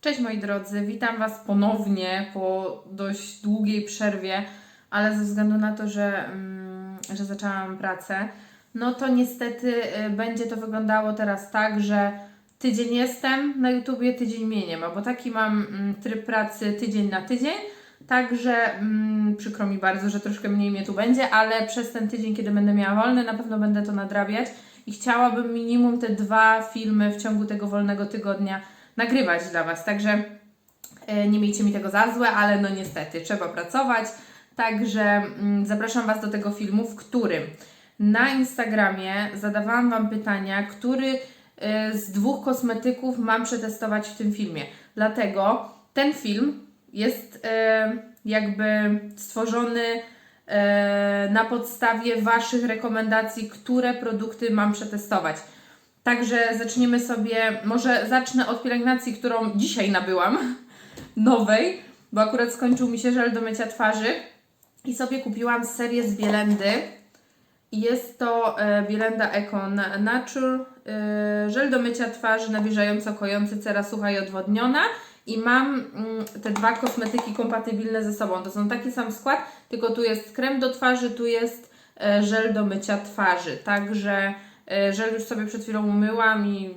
Cześć moi drodzy, witam Was ponownie po dość długiej przerwie, ale ze względu na to, że, mm, że zaczęłam pracę, no to niestety y, będzie to wyglądało teraz tak, że tydzień jestem na YouTubie, tydzień mnie nie ma, bo taki mam mm, tryb pracy tydzień na tydzień, także mm, przykro mi bardzo, że troszkę mniej mnie tu będzie, ale przez ten tydzień, kiedy będę miała wolny, na pewno będę to nadrabiać i chciałabym minimum te dwa filmy w ciągu tego wolnego tygodnia nagrywać dla Was. Także e, nie miejcie mi tego za złe, ale no niestety trzeba pracować. Także mm, zapraszam Was do tego filmu, w którym na Instagramie zadawałam Wam pytania, który e, z dwóch kosmetyków mam przetestować w tym filmie. Dlatego ten film jest e, jakby stworzony na podstawie Waszych rekomendacji, które produkty mam przetestować. Także zaczniemy sobie, może zacznę od pielęgnacji, którą dzisiaj nabyłam, nowej, bo akurat skończył mi się żel do mycia twarzy i sobie kupiłam serię z Bielendy. Jest to e, Bielenda Eco Na- Nature, e, żel do mycia twarzy nawilżająco kojący, cera sucha i odwodniona. I mam mm, te dwa kosmetyki kompatybilne ze sobą. To są taki sam skład, tylko tu jest krem do twarzy, tu jest e, żel do mycia twarzy. Także żel już sobie przed chwilą umyłam i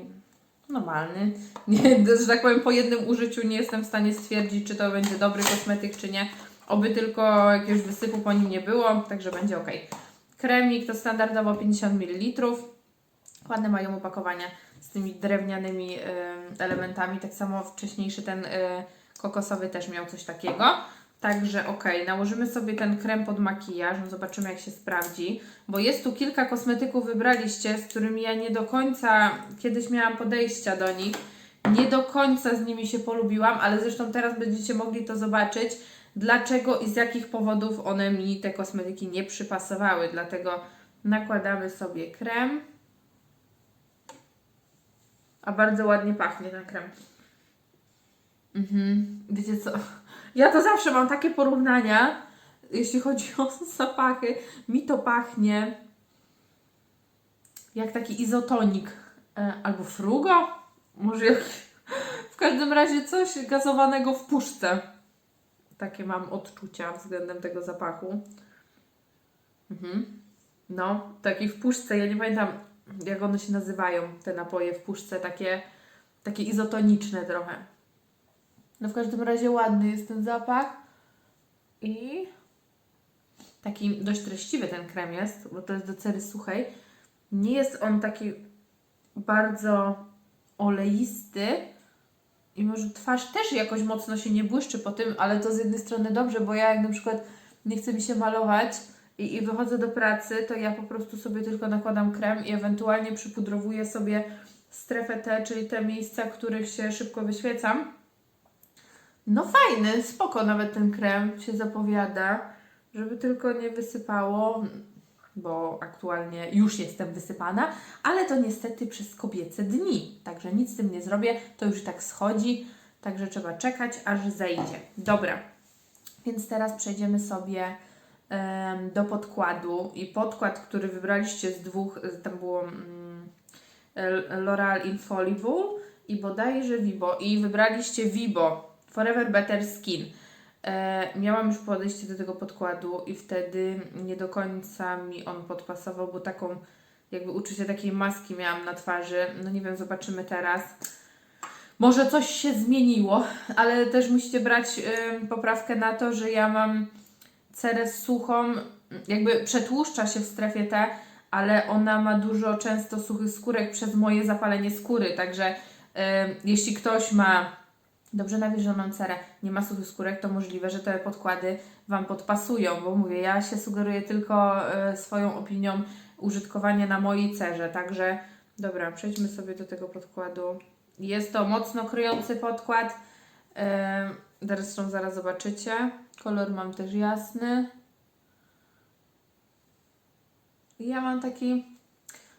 normalny. Nie, że tak powiem, po jednym użyciu nie jestem w stanie stwierdzić, czy to będzie dobry kosmetyk, czy nie. Oby tylko jakiegoś wysypu po nim nie było, także będzie ok. Kremik to standardowo 50 ml. Ładne mają opakowania z tymi drewnianymi elementami. Tak samo wcześniejszy ten y, kokosowy też miał coś takiego. Także ok, nałożymy sobie ten krem pod makijaż, no zobaczymy jak się sprawdzi, bo jest tu kilka kosmetyków wybraliście, z którymi ja nie do końca kiedyś miałam podejścia do nich. Nie do końca z nimi się polubiłam, ale zresztą teraz będziecie mogli to zobaczyć, dlaczego i z jakich powodów one mi te kosmetyki nie przypasowały. Dlatego nakładamy sobie krem. A bardzo ładnie pachnie ten krem. Mhm. Wiecie co? Ja to zawsze mam takie porównania, jeśli chodzi o zapachy. Mi to pachnie jak taki izotonik e, albo frugo. Może jak... w każdym razie coś gazowanego w puszce. Takie mam odczucia względem tego zapachu. Mhm. No, taki w puszce. Ja nie pamiętam, jak one się nazywają, te napoje w puszce, takie, takie izotoniczne trochę. No w każdym razie ładny jest ten zapach i taki dość treściwy ten krem jest, bo to jest do cery suchej. Nie jest on taki bardzo oleisty i może twarz też jakoś mocno się nie błyszczy po tym, ale to z jednej strony dobrze, bo ja jak na przykład nie chce mi się malować i, i wychodzę do pracy, to ja po prostu sobie tylko nakładam krem i ewentualnie przypudrowuję sobie strefę T, czyli te miejsca, których się szybko wyświecam. No fajny, spoko nawet ten krem się zapowiada, żeby tylko nie wysypało, bo aktualnie już jestem wysypana, ale to niestety przez kobiece dni, także nic z tym nie zrobię, to już tak schodzi, także trzeba czekać, aż zejdzie. Dobra, więc teraz przejdziemy sobie em, do podkładu i podkład, który wybraliście z dwóch, tam było L- L'Oreal Infallible i bodajże Vibo i wybraliście Vibo Forever Better Skin. E, miałam już podejście do tego podkładu i wtedy nie do końca mi on podpasował, bo taką jakby uczucie takiej maski miałam na twarzy. No nie wiem, zobaczymy teraz. Może coś się zmieniło, ale też musicie brać ym, poprawkę na to, że ja mam cerę suchą, jakby przetłuszcza się w strefie T, ale ona ma dużo często suchych skórek przez moje zapalenie skóry, także ym, jeśli ktoś ma dobrze nawilżoną cerę, nie ma suchych skórek, to możliwe, że te podkłady Wam podpasują, bo mówię, ja się sugeruję tylko y, swoją opinią użytkowania na mojej cerze, także dobra, przejdźmy sobie do tego podkładu. Jest to mocno kryjący podkład, y, zresztą zaraz zobaczycie. Kolor mam też jasny. Ja mam taki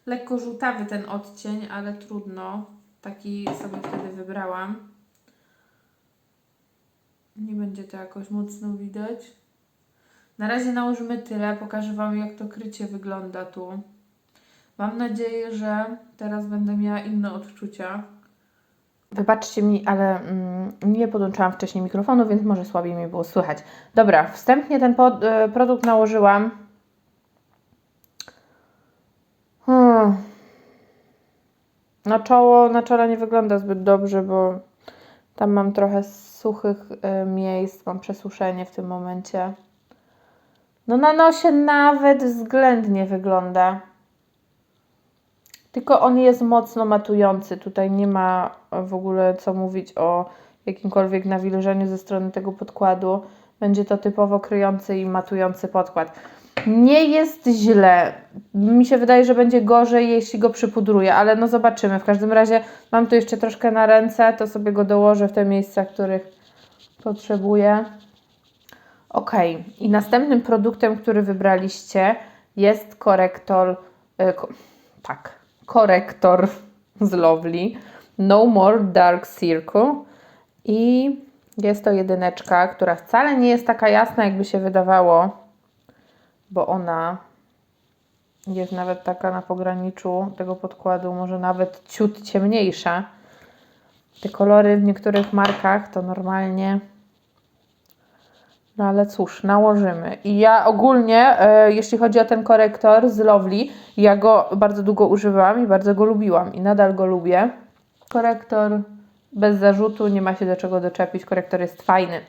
lekko żółtawy ten odcień, ale trudno. Taki sobie wtedy wybrałam. Nie będzie to jakoś mocno widać. Na razie nałożymy tyle, pokażę Wam jak to krycie wygląda tu. Mam nadzieję, że teraz będę miała inne odczucia. Wybaczcie mi, ale mm, nie podłączałam wcześniej mikrofonu, więc może słabiej mi było słychać. Dobra, wstępnie ten pod, e, produkt nałożyłam. Hmm. Na czoło, na czole nie wygląda zbyt dobrze, bo tam mam trochę suchych e, miejsc, mam przesuszenie w tym momencie. No na nosie nawet względnie wygląda. Tylko on jest mocno matujący. Tutaj nie ma w ogóle co mówić o jakimkolwiek nawilżeniu ze strony tego podkładu. Będzie to typowo kryjący i matujący podkład. Nie jest źle. Mi się wydaje, że będzie gorzej, jeśli go przypudruję, ale no zobaczymy. W każdym razie mam tu jeszcze troszkę na ręce, to sobie go dołożę w te miejsca, których potrzebuję. Ok, i następnym produktem, który wybraliście jest korektor. e, ko, tak, korektor z Lovely. No More Dark Circle. I jest to jedyneczka, która wcale nie jest taka jasna, jakby się wydawało, bo ona jest nawet taka na pograniczu tego podkładu, może nawet ciut ciemniejsza. Te kolory w niektórych markach to normalnie. No ale cóż, nałożymy. I ja ogólnie, e, jeśli chodzi o ten korektor z Lovely, ja go bardzo długo używałam i bardzo go lubiłam i nadal go lubię. Korektor bez zarzutu, nie ma się do czego doczepić, korektor jest fajny.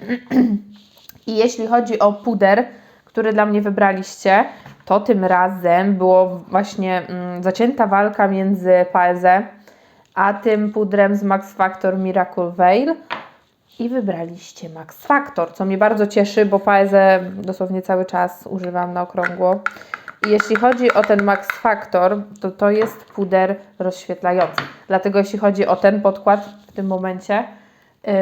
I jeśli chodzi o puder, który dla mnie wybraliście, to tym razem było właśnie mm, zacięta walka między Paeze a tym pudrem z Max Factor Miracle Veil i wybraliście Max Factor, co mnie bardzo cieszy, bo Paezę dosłownie cały czas używam na okrągło. I jeśli chodzi o ten Max Factor, to to jest puder rozświetlający. Dlatego jeśli chodzi o ten podkład w tym momencie,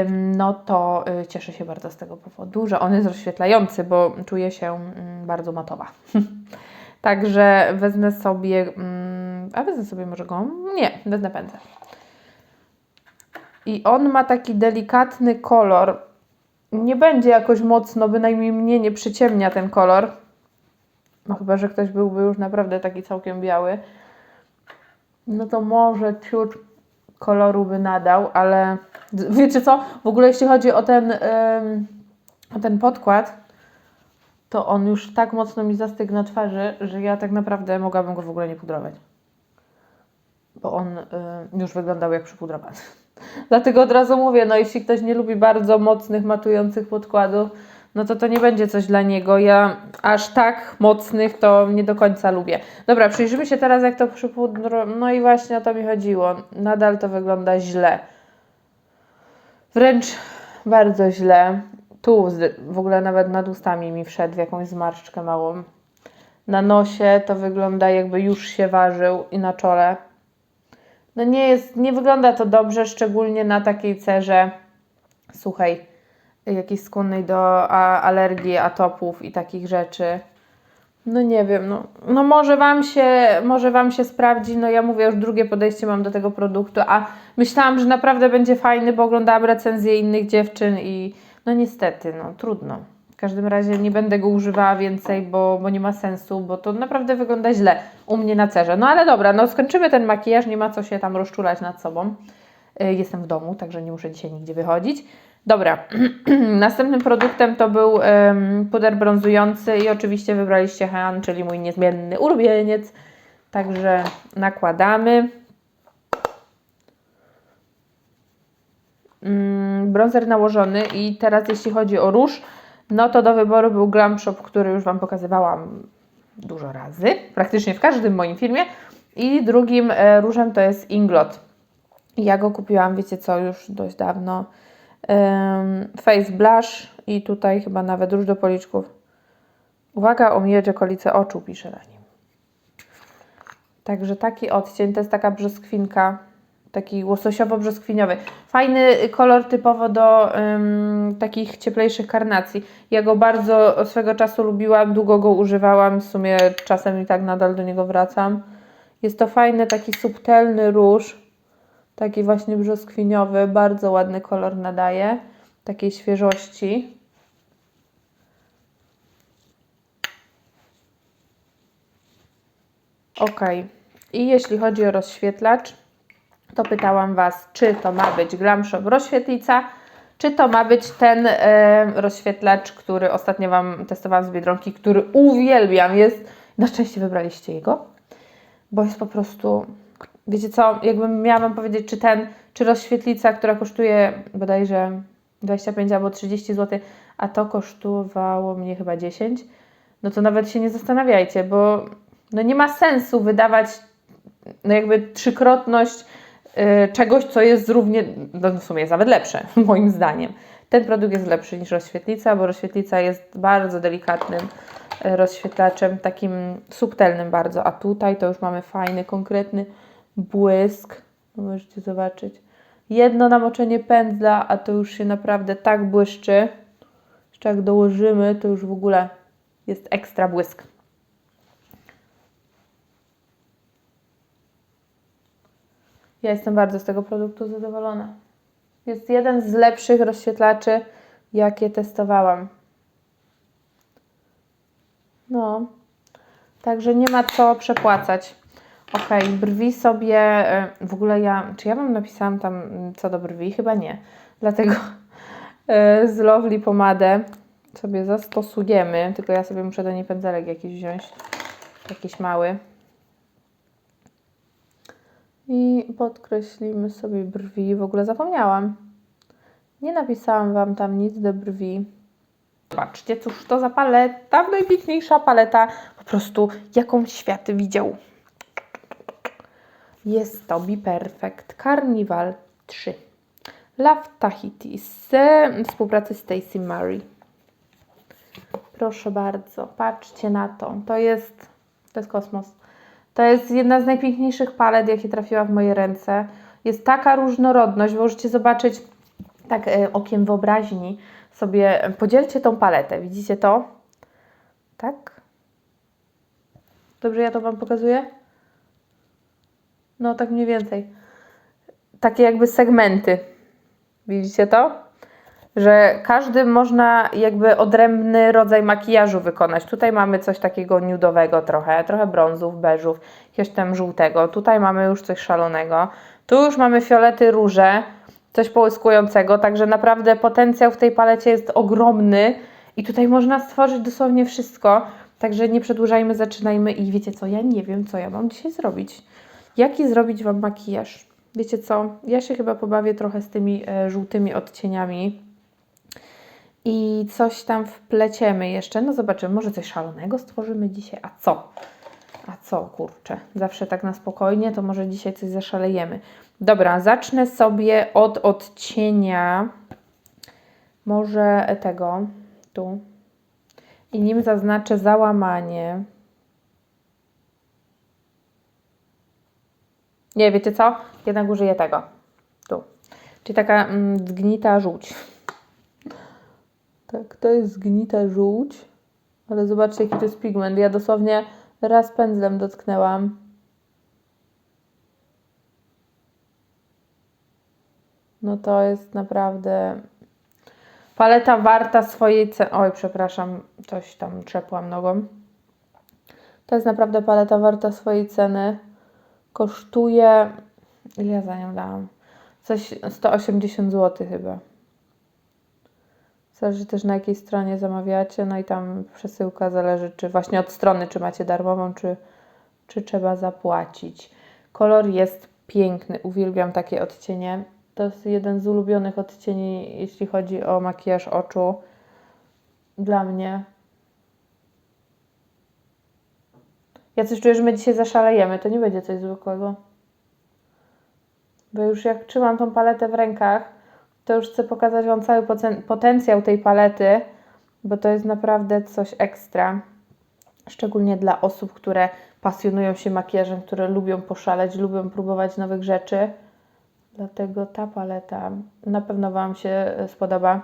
no to y, cieszę się bardzo z tego powodu, że on jest rozświetlający, bo czuję się mm, bardzo matowa. Także wezmę sobie, mm, a wezmę sobie może go, nie, wezmę pędzel. I on ma taki delikatny kolor. Nie będzie jakoś mocno, bynajmniej mnie nie przyciemnia ten kolor. No chyba, że ktoś byłby już naprawdę taki całkiem biały. No to może ciut koloru by nadał, ale wiecie co? W ogóle jeśli chodzi o ten, o ten podkład, to on już tak mocno mi zastygł na twarzy, że ja tak naprawdę mogłabym go w ogóle nie pudrować. Bo on y, już wyglądał jak przypudrowany. Dlatego od razu mówię, no jeśli ktoś nie lubi bardzo mocnych, matujących podkładów, no to to nie będzie coś dla niego. Ja aż tak mocnych to nie do końca lubię. Dobra, przyjrzymy się teraz jak to przypudro... No i właśnie o to mi chodziło. Nadal to wygląda źle. Wręcz bardzo źle. Tu w ogóle nawet nad ustami mi wszedł jakąś zmarszczkę małą. Na nosie to wygląda jakby już się ważył i na czole. No nie jest, nie wygląda to dobrze, szczególnie na takiej cerze suchej, jakiejś skłonnej do a, alergii, atopów i takich rzeczy. No nie wiem, no, no może, wam się, może Wam się sprawdzi, no ja mówię, już drugie podejście mam do tego produktu, a myślałam, że naprawdę będzie fajny, bo oglądałam recenzje innych dziewczyn i no niestety, no trudno. W każdym razie nie będę go używała więcej, bo, bo nie ma sensu, bo to naprawdę wygląda źle u mnie na cerze. No ale dobra, no skończymy ten makijaż, nie ma co się tam rozczulać nad sobą. Y, Jestem w domu, także nie muszę dzisiaj nigdzie wychodzić. Dobra, następnym produktem to był em, puder brązujący i oczywiście wybraliście Han, czyli mój niezmienny ulubieniec. Także nakładamy. Mm, bronzer nałożony i teraz jeśli chodzi o róż, no to do wyboru był Glam Shop, który już Wam pokazywałam dużo razy, praktycznie w każdym moim filmie. I drugim e, różem to jest Inglot. Ja go kupiłam, wiecie co, już dość dawno. Face Blush i tutaj chyba nawet róż do policzków. Uwaga, omijać okolice oczu, pisze na nim. Także taki odcień, to jest taka brzoskwinka, taki łososiowo-brzoskwiniowy. Fajny kolor typowo do takich cieplejszych karnacji. Ja go bardzo swego czasu lubiłam, długo go używałam, w sumie czasem i tak nadal do niego wracam. Jest to fajny, taki subtelny róż, taki właśnie brzoskwiniowy, bardzo ładny kolor nadaje, takiej świeżości. Ok. I jeśli chodzi o rozświetlacz, to pytałam Was, czy to ma być Glam Shop rozświetlica, czy to ma być ten e, rozświetlacz, który ostatnio Wam testowałam z Biedronki, który uwielbiam. Jest, na szczęście wybraliście jego, bo jest po prostu, wiecie co, jakbym miała Wam powiedzieć, czy ten, czy rozświetlica, która kosztuje bodajże 25 albo 30 zł, a to kosztowało mnie chyba 10, no to nawet się nie zastanawiajcie, bo no nie ma sensu wydawać no jakby trzykrotność y, czegoś, co jest równie, no w sumie jest nawet lepsze, moim zdaniem. Ten produkt jest lepszy niż rozświetlica, bo rozświetlica jest bardzo delikatnym y, rozświetlaczem, takim subtelnym bardzo, a tutaj to już mamy fajny, konkretny błysk. No możecie zobaczyć. Jedno namoczenie pędzla, a to już się naprawdę tak błyszczy. Jeszcze jak dołożymy, to już w ogóle jest ekstra błysk. Ja jestem bardzo z tego produktu zadowolona. Jest jeden z lepszych rozświetlaczy, jakie testowałam. No, także nie ma co przepłacać. Ok, brwi sobie. e, W ogóle ja. Czy ja Wam napisałam tam mm, co do brwi? Chyba nie. Dlatego e, z Lovely pomadę sobie zastosujemy. Tylko ja sobie muszę do niej pędzelek jakiś wziąć. Jakiś mały. I podkreślimy sobie brwi. W ogóle zapomniałam. Nie napisałam Wam tam nic do brwi. Zobaczcie, cóż to za paleta. Najpiękniejsza paleta. Po prostu jaką świat widział. Jest to Be Perfect Carnival 3. Love Tahiti z współpracy Stacey Murray. Proszę bardzo, patrzcie na to. To jest, to jest kosmos. To jest jedna z najpiękniejszych palet, jakie trafiła w moje ręce. Jest taka różnorodność, możecie zobaczyć tak e, okiem wyobraźni sobie. e, Podzielcie tą paletę, widzicie to? Tak? Dobrze ja to Wam pokazuję? No, tak mniej więcej. Takie jakby segmenty. Widzicie to? Że każdy można jakby odrębny rodzaj makijażu wykonać. Tutaj mamy coś takiego nudowego trochę, trochę brązów, beżów, jakiegoś tam żółtego. Tutaj mamy już coś szalonego. Tu już mamy fiolety, róże, coś połyskującego, także naprawdę potencjał w tej palecie jest ogromny i tutaj można stworzyć dosłownie wszystko. Także nie przedłużajmy, zaczynajmy i wiecie co, ja nie wiem, co ja mam dzisiaj zrobić. Jaki zrobić Wam makijaż? Wiecie co, ja się chyba pobawię trochę z tymi e, żółtymi odcieniami i coś tam wpleciemy jeszcze. No zobaczymy, może coś szalonego stworzymy dzisiaj. A co? A co, kurczę? Zawsze tak na spokojnie, to może dzisiaj coś zaszalejemy. Dobra, zacznę sobie od odcienia może tego, tu. I nim zaznaczę załamanie. Nie, wiecie co? Jednak użyję tego. Tu. Czyli taka mm, zgnita żółć. Tak, to jest zgnita żółć. Ale zobaczcie, jaki to jest pigment. Ja dosłownie raz pędzlem dotknęłam. No to jest naprawdę paleta warta swojej ceny. Oj, przepraszam, coś tam trzepłam nogą. To jest naprawdę paleta warta swojej ceny. Kosztuje. Ile ja za nią dałam? Coś 180 zł chyba. Zależy też na jakiej stronie zamawiacie, no i tam przesyłka zależy, czy właśnie od strony, czy macie darmową, czy, czy trzeba zapłacić. Kolor jest piękny, uwielbiam takie odcienie. To jest jeden z ulubionych odcieni, jeśli chodzi o makijaż oczu. Dla mnie. Ja coś czuję, że my dzisiaj zaszalejemy, to nie będzie coś zwykłego. Bo już jak trzymam tą paletę w rękach, to już chcę pokazać Wam cały poten- potencjał tej palety, bo to jest naprawdę coś ekstra. Szczególnie dla osób, które pasjonują się makijażem, które lubią poszaleć, lubią próbować nowych rzeczy. Dlatego ta paleta na pewno Wam się e, spodoba.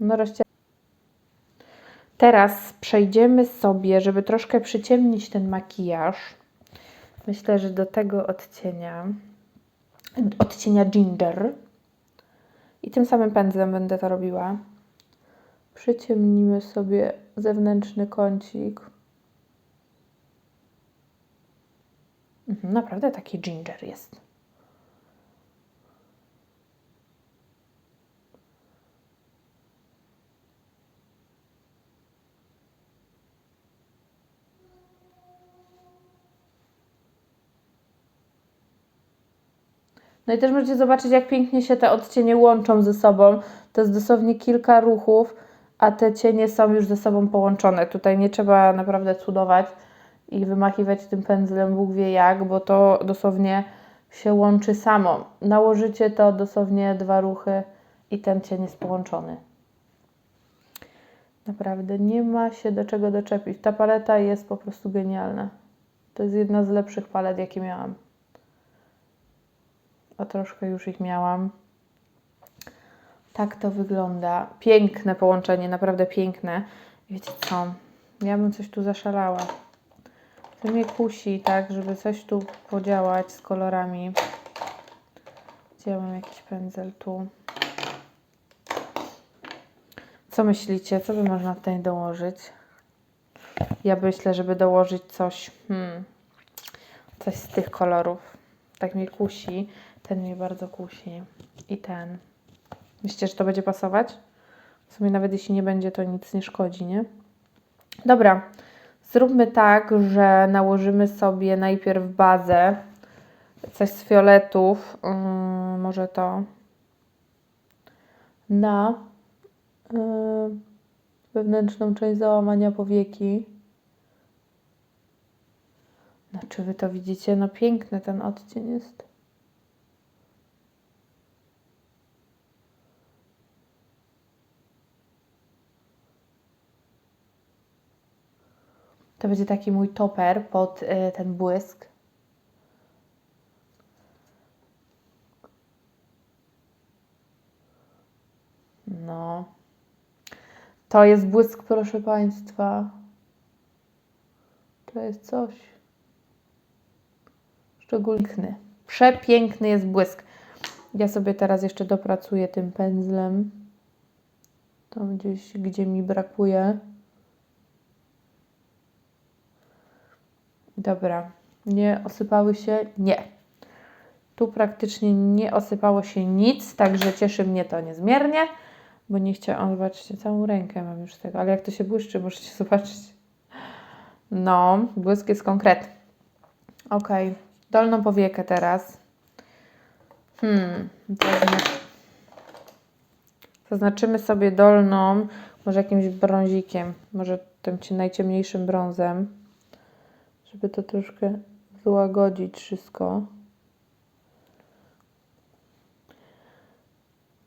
No rozcia- Teraz przejdziemy sobie, żeby troszkę przyciemnić ten makijaż. Myślę, że do tego odcienia, odcienia ginger i tym samym pędzlem będę to robiła. Przyciemnimy sobie zewnętrzny kącik. Mhm, naprawdę taki ginger jest. No i też możecie zobaczyć, jak pięknie się te odcienie łączą ze sobą. To jest dosłownie kilka ruchów, a te cienie są już ze sobą połączone. Tutaj nie trzeba naprawdę cudować i wymachiwać tym pędzlem Bóg wie jak, bo to dosłownie się łączy samo. Nałożycie to dosłownie dwa ruchy i ten cień jest połączony. Naprawdę nie ma się do czego doczepić. Ta paleta jest po prostu genialna. To jest jedna z lepszych palet, jakie miałam. A troszkę już ich miałam. Tak to wygląda. Piękne połączenie, naprawdę piękne. Wiecie co? Ja bym coś tu zaszalała. To mnie kusi, tak, żeby coś tu podziałać z kolorami. Gdzie ja mam jakiś pędzel tu? Co myślicie? Co by można tutaj dołożyć? Ja myślę, żeby dołożyć coś, hmm, coś z tych kolorów. Tak mnie kusi. Ten mnie bardzo kusi. I ten. Myślicie, że to będzie pasować? W sumie nawet jeśli nie będzie, to nic nie szkodzi, nie? Dobra. Zróbmy tak, że nałożymy sobie najpierw bazę. Coś z fioletów. Ym, może to. Na yy, wewnętrzną część załamania powieki. No, czy wy to widzicie? No, piękny ten odcień jest. To będzie taki mój toper pod y, ten błysk. No. To jest błysk, proszę Państwa. To jest coś. Szczególny. Przepiękny jest błysk. Ja sobie teraz jeszcze dopracuję tym pędzlem. Tam gdzieś, gdzie mi brakuje. Dobra. Nie osypały się? Nie. Tu praktycznie nie osypało się nic, także cieszy mnie to niezmiernie, bo nie chciałam, zobaczcie, całą rękę mam już tego, ale jak to się błyszczy, możecie zobaczyć. No, błysk jest konkretny. Ok, dolną powiekę teraz. Hmm, zazna- zaznaczymy sobie dolną, może jakimś brązikiem, może tym ci- najciemniejszym brązem, żeby to troszkę wyłagodzić wszystko.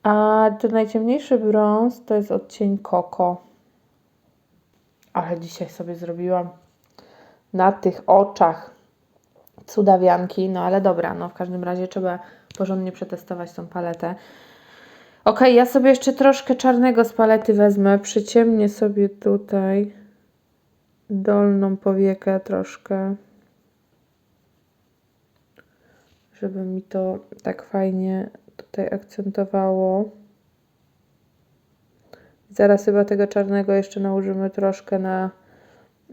A ten najciemniejszy brąz to jest odcień koko. Ale dzisiaj sobie zrobiłam na tych oczach cudawianki. No ale dobra, no w każdym razie trzeba porządnie przetestować tą paletę. Ok, ja sobie jeszcze troszkę czarnego z palety wezmę. Przyciemnię sobie tutaj dolną powiekę troszkę. Żeby mi to tak fajnie tutaj akcentowało. Zaraz chyba tego czarnego jeszcze nałożymy troszkę na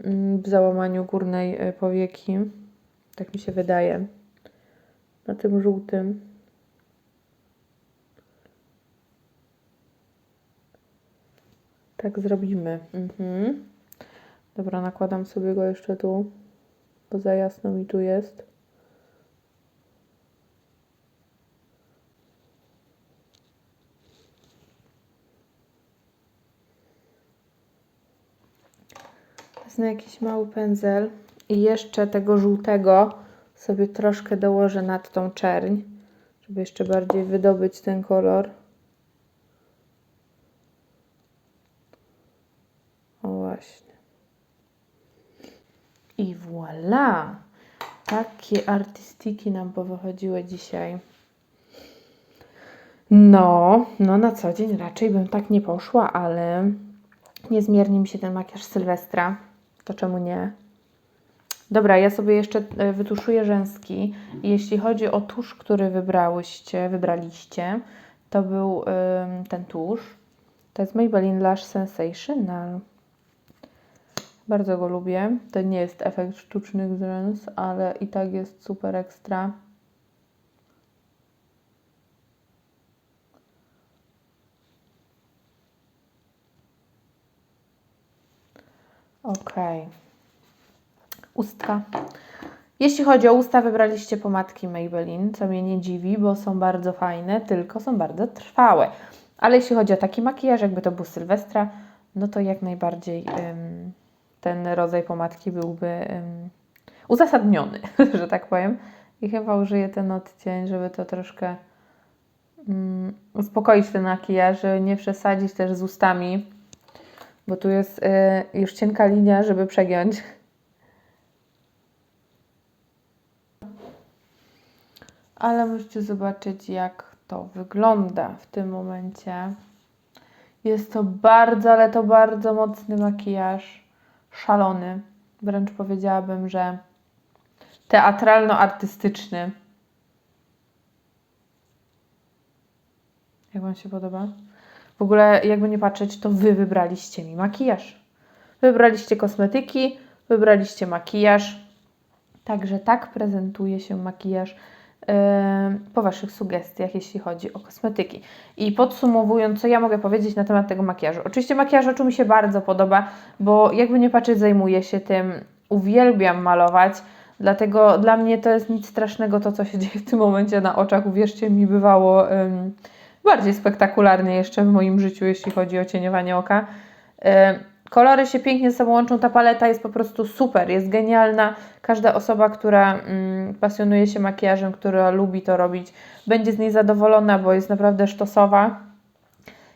mm, w załamaniu górnej y, powieki. Tak mi się wydaje. Na tym żółtym. Tak zrobimy. Mhm. Dobra, nakładam sobie go jeszcze tu, bo za jasno mi tu jest. Wezmę jakiś mały pędzel i jeszcze tego żółtego sobie troszkę dołożę nad tą czerń, żeby jeszcze bardziej wydobyć ten kolor. O właśnie. I voilà! Takie artystiki nam powychodziły dzisiaj. No, no na co dzień raczej bym tak nie poszła, ale niezmiernie mi się ten makijaż Sylwestra. To czemu nie? Dobra, ja sobie jeszcze e, wytuszuję rzęski. Jeśli chodzi o tusz, który wybrałyście, wybraliście, to był ym, ten tusz. To jest Maybelline Lash Sensational. Bardzo go lubię. To nie jest efekt sztucznych rzęs, ale i tak jest super ekstra. Okej. Ustka. Jeśli chodzi o usta, wybraliście pomadki Maybelline, co mnie nie dziwi, bo są bardzo fajne, tylko są bardzo trwałe. Ale jeśli chodzi o taki makijaż, jakby to był Sylwestra, no to jak najbardziej ym, ten rodzaj pomadki byłby ym, uzasadniony, że tak powiem. I chyba użyję ten odcień, żeby to troszkę ym, uspokoić ten makijaż, nie przesadzić też z ustami, bo tu jest y, już cienka linia, żeby przegiąć. Ale musicie zobaczyć, jak to wygląda w tym momencie. Jest to bardzo, ale to bardzo mocny makijaż. Szalony. Wręcz powiedziałabym, że teatralno-artystyczny. Jak Wam się podoba? W ogóle, jakby nie patrzeć, to Wy wybraliście mi makijaż. Wybraliście kosmetyki, wybraliście makijaż. Także tak prezentuje się makijaż po Waszych sugestiach, jeśli chodzi o kosmetyki. I podsumowując, co ja mogę powiedzieć na temat tego makijażu. Oczywiście makijaż oczu mi się bardzo podoba, bo jakby nie patrzeć, zajmuję się tym, uwielbiam malować, dlatego dla mnie to jest nic strasznego to, co się dzieje w tym momencie na oczach. Uwierzcie mi, bywało bardziej spektakularnie jeszcze w moim życiu, jeśli chodzi o cieniowanie oka. Kolory się pięknie ze sobą łączą, ta paleta jest po prostu super, jest genialna. Każda osoba, która mm, pasjonuje się makijażem, która lubi to robić, będzie z niej zadowolona, bo jest naprawdę sztosowa.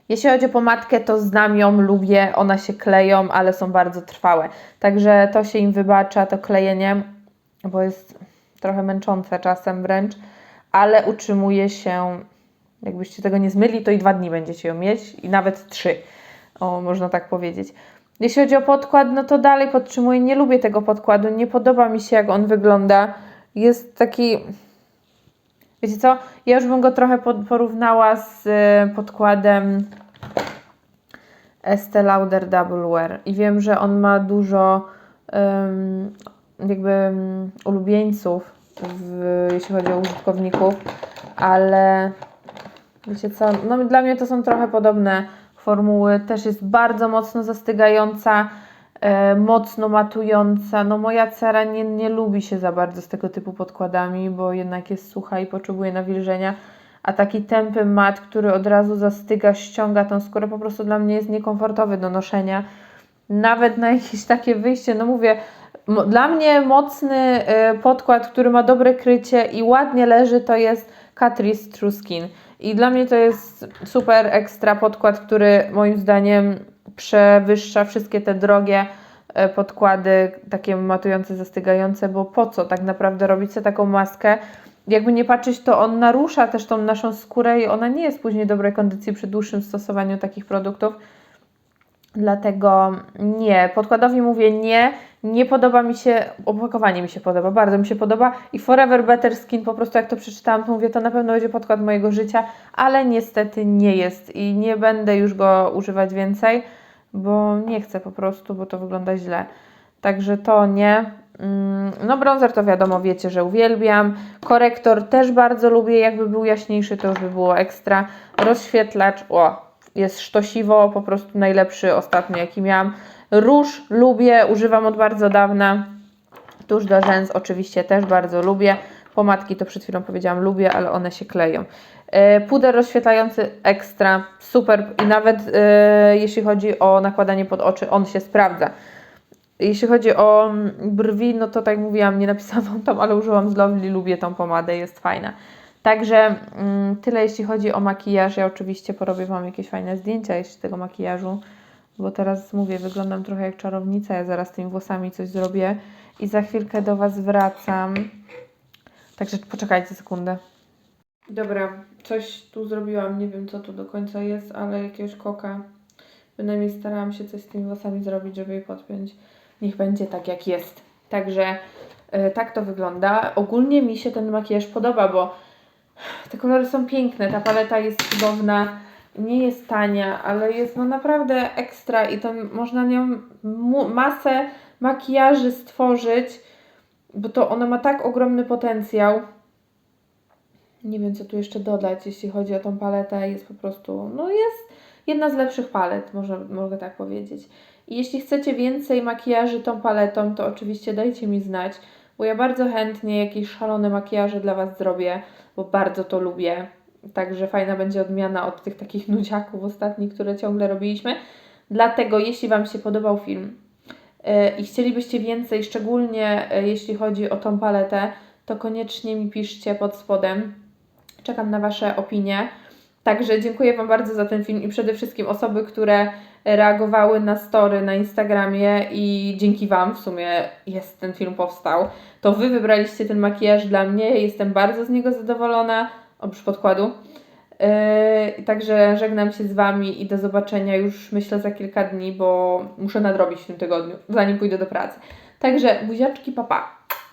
Jeśli chodzi o pomadkę, to znam ją, lubię, one się kleją, ale są bardzo trwałe. Także to się im wybacza, to klejenie, bo jest trochę męczące czasem wręcz, ale utrzymuje się, jakbyście tego nie zmyli, to i dwa dni będziecie ją mieć i nawet trzy, o, można tak powiedzieć. Jeśli chodzi o podkład, no to dalej podtrzymuję, nie lubię tego podkładu, nie podoba mi się jak on wygląda. Jest taki, wiecie co, ja już bym go trochę porównała z e, podkładem Estee Lauder Double Wear i wiem, że on ma dużo em, jakby um, ulubieńców, w, jeśli chodzi o użytkowników, ale wiecie co, no dla mnie to są trochę podobne formuły, też jest bardzo mocno zastygająca, e, mocno matująca. No moja cera nie, nie lubi się za bardzo z tego typu podkładami, bo jednak jest sucha i potrzebuje nawilżenia, a taki tępy mat, który od razu zastyga, ściąga tą skórę, po prostu dla mnie jest niekomfortowy do noszenia. Nawet na jakieś takie wyjście, no mówię, dla mnie mocny e, podkład, który ma dobre krycie i ładnie leży, to jest Catrice True Skin. I dla mnie to jest super ekstra podkład, który moim zdaniem przewyższa wszystkie te drogie e, podkłady, takie matujące, zastygające, bo po co tak naprawdę robić sobie taką maskę? Jakby nie patrzeć, to on narusza też tą naszą skórę i ona nie jest później dobrej kondycji przy dłuższym stosowaniu takich produktów. Dlatego nie, podkładowi mówię nie, nie podoba mi się, opakowanie mi się podoba, bardzo mi się podoba i Forever Better Skin, po prostu jak to przeczytałam, to mówię, to na pewno będzie podkład mojego życia, ale niestety nie jest i nie będę już go używać więcej, bo nie chcę po prostu, bo to wygląda źle. Także to nie. Mm, No bronzer to wiadomo, wiecie, że uwielbiam. Korektor też bardzo lubię, jakby był jaśniejszy, to już by było ekstra. Rozświetlacz, o, jest sztosiwo, po prostu najlepszy ostatnio jaki miałam. Róż lubię, używam od bardzo dawna. Tuż do rzęs oczywiście też bardzo lubię. Pomadki to przed chwilą powiedziałam lubię, ale one się kleją. E, Puder rozświetlający ekstra, super i nawet e, jeśli chodzi o nakładanie pod oczy, on się sprawdza. Jeśli chodzi o brwi, no to tak mówiłam, nie napisałam tam, ale użyłam z Lovely, lubię tą pomadę, jest fajna. Także mm, tyle jeśli chodzi o makijaż. Ja oczywiście porobię Wam jakieś fajne zdjęcia jeszcze tego makijażu, bo teraz mówię, wyglądam trochę jak czarownica. Ja zaraz tymi włosami coś zrobię i za chwilkę do Was wracam. Także poczekajcie sekundę. Dobra, coś tu zrobiłam. Nie wiem co tu do końca jest, ale jakiegoś koka. Bynajmniej starałam się coś z tymi włosami zrobić, żeby je podpiąć. Niech będzie tak jak jest. Także e, tak to wygląda. Ogólnie mi się ten makijaż podoba, bo te kolory są piękne, ta paleta jest cudowna. nie jest tania, ale jest no naprawdę ekstra i to można nią masę makijaży stworzyć, bo to ona ma tak ogromny potencjał. Nie wiem, co tu jeszcze dodać, jeśli chodzi o tą paletę. Jest po prostu, no jest jedna z lepszych palet, może, mogę tak powiedzieć. I jeśli chcecie więcej makijaży tą paletą, to oczywiście dajcie mi znać, bo ja bardzo chętnie jakieś szalone makijaże dla Was zrobię, bo bardzo to lubię. Także fajna będzie odmiana od tych takich nudziaków ostatnich, które ciągle robiliśmy. Dlatego, jeśli Wam się podobał film e, i chcielibyście więcej, szczególnie e, jeśli chodzi o tą paletę, to koniecznie mi piszcie pod spodem. Czekam na Wasze opinie. Także dziękuję Wam bardzo za ten film i przede wszystkim osoby, które reagowały na story na Instagramie i dzięki Wam w sumie jest ten film powstał. To Wy wybraliście ten makijaż dla mnie, jestem bardzo z niego zadowolona, oprócz podkładu. Yy, także żegnam się z Wami i do zobaczenia już myślę za kilka dni, bo muszę nadrobić w tym tygodniu, zanim pójdę do pracy. Także buziaczki, papa. Pa.